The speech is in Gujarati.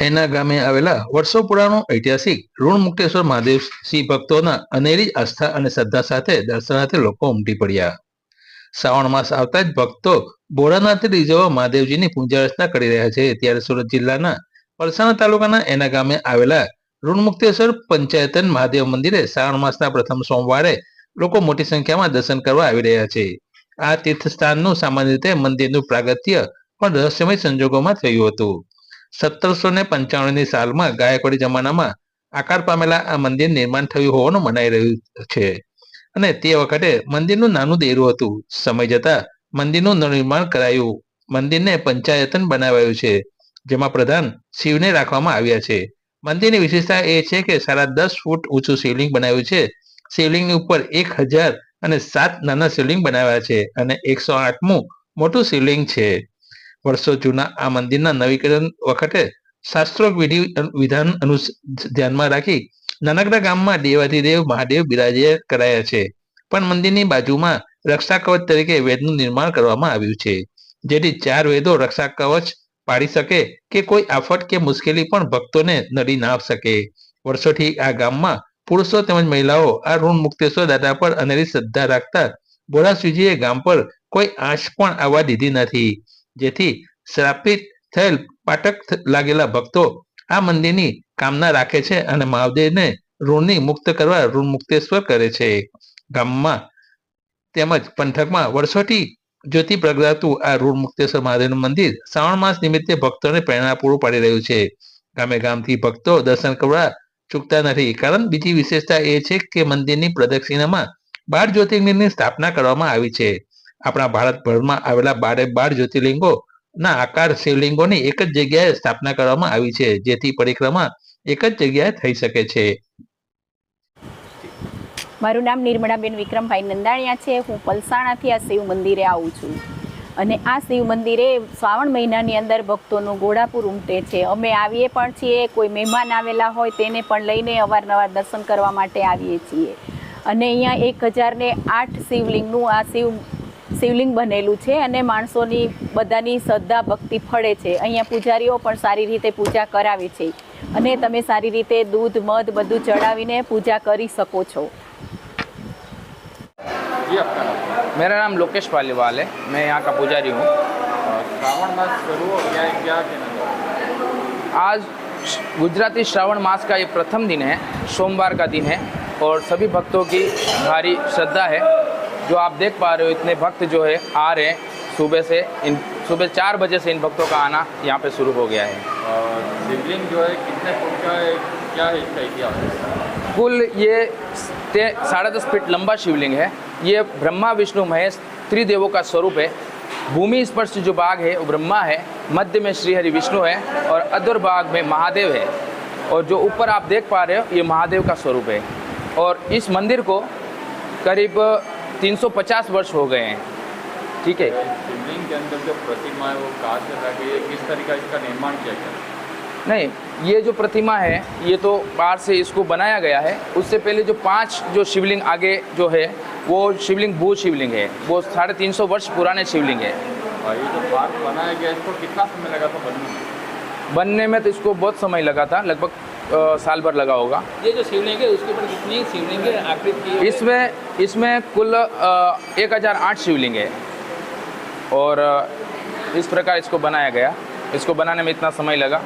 એના ગામે આવેલા વર્ષો પુરાણો ઐતિહાસિક ઋણ મુક્તેશ્વર મહાદેવ સિંહ ભક્તોના અનેરી આસ્થા અને શ્રદ્ધા સાથે દર્શનાર્થે લોકો ઉમટી પડ્યા. શ્રાવણ માસ આવતા જ ભક્તો બોરાનાથ રીઝવા મહાદેવજીની પૂજા અર્ચના કરી રહ્યા છે. ત્યારે સુરત જિલ્લાના પલસાણા તાલુકાના એના ગામે આવેલા ઋણમુક્તેશ્વર પંચાયતન મહાદેવ મંદિરે શ્રાવણ માસના પ્રથમ સોમવારે લોકો મોટી સંખ્યામાં દર્શન કરવા આવી રહ્યા છે. આ તીર્થસ્થાનનું સામાન્ય રીતે મંદિરનું પ્રાગત્ય પણ રહસ્યમય સંજોગોમાં થયું હતું. સત્તરસો ને પંચાણુંની સાલમાં ગાયકવાડી જમાનામાં આકાર પામેલા આ મંદિર નિર્માણ થયું હોવાનું મનાઈ રહ્યું છે. અને તે વખતે મંદિરનું નાનું દેરું હતું. સમય જતા મંદિરનું નિર્માણ કરાયું. મંદિરને પંચાયતન બનાવાયું છે, જેમાં પ્રધાન શિવને રાખવામાં આવ્યા છે. મંદિરની વિશેષતા એ છે કે સાડા દસ ફૂટ ઊંચું શિવલિંગ બનાવ્યું છે. શિવલિંગની ઉપર એક હજાર અને સાત નાના શિવલિંગ બનાવ્યા છે અને એકસો આઠમું મોટું શિવલિંગ છે. વર્ષો જૂના આ મંદિરના નવીકરણ વખતે શાસ્ત્રોક વિધિ વિધાન ધ્યાનમાં રાખી નાનકડા ગામમાં દેવાધિદેવ મહાદેવ બિરાજે કરાયા છે. પણ મંદિરની બાજુમાં રક્ષા કવચ તરીકે વેદનું નિર્માણ કરવામાં આવ્યું છે. જેથી ચાર વેદો રક્ષા કવચ પાડી શકે કે કોઈ આફત કે મુશ્કેલી પણ ભક્તોને નડી ના શકે. વર્ષોથી આ ગામમાં પુરુષો તેમજ મહિલાઓ આ ઋણ મુક્તેશ્વર દાદા પર અનેરી શ્રદ્ધા રાખતા ભોળાશિવજીએ ગામ પર કોઈ આંચ પણ આવવા દીધી નથી. જેથી શ્રાપિત થયેલ પાટક લાગેલા ભક્તો આ મંદિરની કામના રાખે છે અને મહાદેવને ઋણની મુક્ત કરવા ઋણ મુક્તેશ્વર કરે છે. ગામમાં તેમજ પંથકમાં વર્ષોથી જ્યોતિ પ્રગટાતું આ ઋણ મુક્તેશ્વર મહાદેવનું મંદિર શ્રાવણ માસ નિમિત્તે ભક્તોને પ્રેરણા પૂરું પાડી રહ્યું છે. ગામે ગામથી ભક્તો દર્શન કરવા ચૂકતા નથી. કારણ બીજી વિશેષતા એ છે કે મંદિરની પ્રદક્ષિણામાં બાર જ્યોતિર્લિંગની સ્થાપના કરવામાં આવી છે. આપણા ભારતભરમાં આવેલા બારે બાર જ્યોતિર્લિંગો ના આકાર શિવલિંગોની એક જ જગ્યાએ સ્થાપના કરવામાં આવી છે, જેથી પરિક્રમા એક જ જગ્યાએ થઈ શકે છે. મારું નામ નિર્મળાબેન વિક્રમભાઈ નંદાણીયા છે, હું પલસાણાથી આ શિવ મંદિરે આવું છું. અને આ શિવ મંદિરે શ્રાવણ મહિનાની અંદર ભક્તોનું ઘોડાપુર ઉમટે છે. અમે આવીએ પણ છીએ, કોઈ મહેમાન આવેલા હોય તેને પણ લઈને અવારનવાર દર્શન કરવા માટે આવીએ છીએ. અને અહીંયા એક હજારને આઠ શિવલિંગનું આ શિવ શિવલિંગ બનેલું છે અને માણસોની બધાની શ્રદ્ધા ભક્તિ ફળે છે અહીંયા પૂજારીઓ પણ સારી રીતે પૂજા કરાવે છે અને તમે સારી રીતે દૂધ મધ બધું ચડાવીને પૂજા કરી શકો છો जी आपका नाम मेरा नाम लोकेश पालीवाल है मैं यहाँ का पुजारी हूँ अ, श्रावण मास शुरू हो गया है क्या कहना चाहोगे आज गुजराती श्रावण मास का ये प्रथम दिन है सोमवार का दिन है और सभी भक्तों की भारी श्रद्धा है जो आप देख पा रहे हो इतने भक्त जो है आ रहे हैं। सुबह से इन सुबह चार बजे से इन भक्तों का आना यहाँ पे शुरू हो गया है। शिवलिंग जो है कितने फुट का है क्या है इसका इतिहास? कुल ये साढ़े दस फीट लंबा शिवलिंग है। ये ब्रह्मा विष्णु महेश त्रिदेवों का स्वरूप है। भूमि स्पर्श जो बाघ है वो ब्रह्मा है। मध्य में श्री हरि विष्णु है और अधर भाग में महादेव है। और जो ऊपर आप देख पा रहे हो ये महादेव का स्वरूप है। और इस मंदिर को करीब 350 वर्ष हो गए हैं। ठीक है। शिवलिंग के अंदर जो प्रतिमा है वो कहाँ से है? किस तरीका इसका निर्माण किया गया? नहीं ये जो प्रतिमा है ये तो बाहर से इसको बनाया गया है। उससे पहले जो पाँच जो शिवलिंग आगे जो है वो शिवलिंग भू शिवलिंग है। वो साढ़े तीन सौ वर्ष पुराने शिवलिंग है। और ये जो पार्क बनाया गया इसको कितना समय लगा था बनने में? बनने में तो इसको बहुत समय लगा था लगभग साल भर लगा होगा। ये जो शिवलिंग है उसके ऊपर कितनी शिवलिंग है आकृति इसमें इसमें कुल एक हज़ार आठ शिवलिंग है। और इस प्रकार इसको बनाया गया। इसको बनाने में इतना समय लगा।